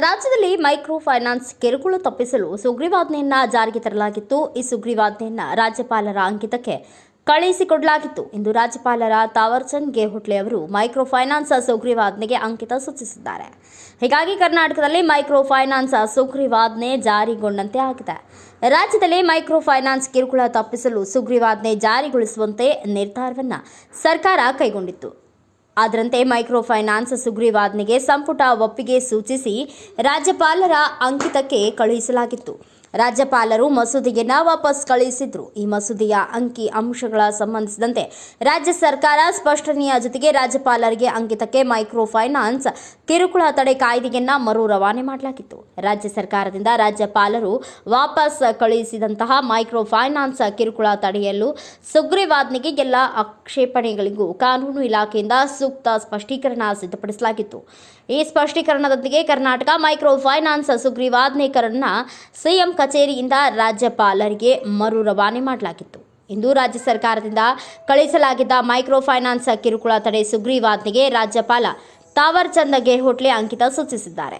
ರಾಜ್ಯದಲ್ಲಿ micro finance ಕಿರುಕುಳ ತಪ್ಪಿಸಲು ಸುಗ್ರೀವಾಜ್ಞೆಯನ್ನ ಜಾರಿಗೆ ತರಲಾಗಿತ್ತು. ಈ ಸುಗ್ರೀವಾಜ್ಞೆಯನ್ನ ರಾಜ್ಯಪಾಲರ ಅಂಕಿತಕ್ಕೆ ಕಳುಹಿಸಿಕೊಡಲಾಗಿತ್ತು ಎಂದು ರಾಜ್ಯಪಾಲರ ತಾವರ್ಚಂದ್ ಗೆಹೊಟ್ಲೆ ಅವರು ಮೈಕ್ರೋ ಫೈನಾನ್ಸ್ ಸುಗ್ರೀವಾಜ್ಞೆಗೆ ಅಂಕಿತ ಸೂಚಿಸಿದ್ದಾರೆ. ಹೀಗಾಗಿ ಕರ್ನಾಟಕದಲ್ಲಿ ಮೈಕ್ರೋ ಫೈನಾನ್ಸ್ ಸುಗ್ರೀವಾಜ್ಞೆ ಜಾರಿಗೊಂಡಂತೆ ಆಗಿದೆ. ರಾಜ್ಯದಲ್ಲಿ ಮೈಕ್ರೋ ಫೈನಾನ್ಸ್ ಕಿರುಕುಳ ತಪ್ಪಿಸಲು ಸುಗ್ರೀವಾಜ್ಞೆ ಜಾರಿಗೊಳಿಸುವಂತೆ ನಿರ್ಧಾರವನ್ನು ಸರ್ಕಾರ ಕೈಗೊಂಡಿತ್ತು. ಅದರಂತೆ ಮೈಕ್ರೋ ಫೈನಾನ್ಸ್ ಸುಗ್ರೀವಾಜ್ಞೆಗೆ ಸಂಪುಟ ಒಪ್ಪಿಗೆ ಸೂಚಿಸಿ ರಾಜ್ಯಪಾಲರ ಅಂಕಿತಕ್ಕೆ ಕಳುಹಿಸಲಾಗಿತ್ತು. ರಾಜ್ಯಪಾಲರು ಮಸೂದೆಯನ್ನ ವಾಪಸ್ ಕಳುಹಿಸಿದ್ರು ಈ ಮಸೂದೆಯ ಅಂಕಿ ಅಂಶಗಳ ಸಂಬಂಧಿಸಿದಂತೆ ರಾಜ್ಯ ಸರ್ಕಾರ ಸ್ಪಷ್ಟನೆಯ ಜೊತೆಗೆ ರಾಜ್ಯಪಾಲರಿಗೆ ಅಂಕಿತಕ್ಕೆ ಮೈಕ್ರೋ ಫೈನಾನ್ಸ್ ಕಿರುಕುಳ ತಡೆ ಕಾಯ್ದೆಯನ್ನ ಮರು ರವಾನೆ ಮಾಡಲಾಗಿತ್ತು. ರಾಜ್ಯ ಸರ್ಕಾರದಿಂದ ರಾಜ್ಯಪಾಲರು ವಾಪಸ್ ಕಳುಹಿಸಿದಂತಹ ಮೈಕ್ರೋ ಫೈನಾನ್ಸ್ ಕಿರುಕುಳ ತಡೆಯಲು ಸುಗ್ರೀವಾಜ್ಞೆಗೆ ಎಲ್ಲ ಆಕ್ಷೇಪಣೆಗಳಿಗೂ ಕಾನೂನು ಇಲಾಖೆಯಿಂದ ಸೂಕ್ತ ಸ್ಪಷ್ಟೀಕರಣ ಸಿದ್ಧಪಡಿಸಲಾಗಿತ್ತು. ಈ ಸ್ಪಷ್ಟೀಕರಣದೊಂದಿಗೆ ಕರ್ನಾಟಕ ಮೈಕ್ರೋ ಫೈನಾನ್ಸ್ ಸುಗ್ರೀವಾಜ್ಞೆಕರನ್ನ ಸಿಎಂ ಕಚೇರಿಯಿಂದ ರಾಜ್ಯಪಾಲರಿಗೆ ಮರು ರವಾನೆ ಮಾಡಲಾಗಿತ್ತು. ಇಂದು ರಾಜ್ಯ ಸರ್ಕಾರದಿಂದ ಕಳುಹಿಸಲಾಗಿದ್ದ ಮೈಕ್ರೋ ಫೈನಾನ್ಸ್ ಕಿರುಕುಳ ತಡೆ ಸುಗ್ರೀವಾಜ್ಞೆಗೆ ರಾಜ್ಯಪಾಲ ತಾವರ್ ಗೆಹೋಟ್ಲೆ ಅಂಕಿತ ಸೂಚಿಸಿದ್ದಾರೆ.